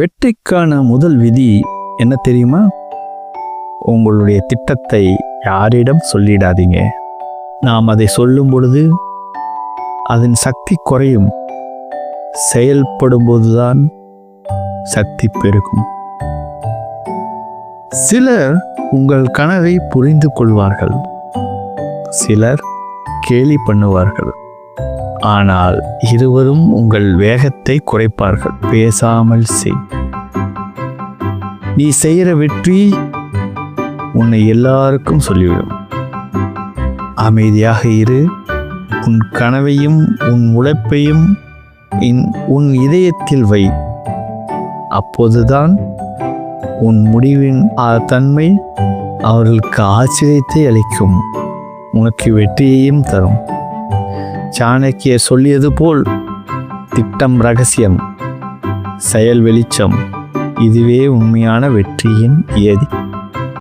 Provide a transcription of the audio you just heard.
வெற்றிக்கான முதல் விதி என்ன தெரியுமா? உங்களுடைய திட்டத்தை யாரிடம் சொல்லிடாதீங்க. நாம் அதை சொல்லும் பொழுது அதன் சக்தி குறையும். செயல்படும் போதுதான் சக்தி பெருகும். சிலர் உங்கள் கனவை புரிந்து கொள்வார்கள். சிலர் கேலி பண்ணுவார்கள். ஆனால் இருவரும் உங்கள் வேகத்தை குறைப்பார்கள். பேசாமல் செய். நீ செய்கிற வெற்றி உன்னை எல்லாருக்கும் சொல்லிவிடும். அமைதியாக இரு. உன் கனவையும் உன் உழைப்பையும் இன் உன் இதயத்தில் வை. அப்போதுதான் உன் முடிவின் தன்மை அவர்களுக்கு ஆச்சரியத்தை அளிக்கும். உனக்கு வெற்றியையும் தரும். சாணக்கியர் சொல்லியது போல் திட்டம் ரகசியம் செயல் வெளிச்சம் இதுவே உண்மையான வெற்றியின் ஏதி.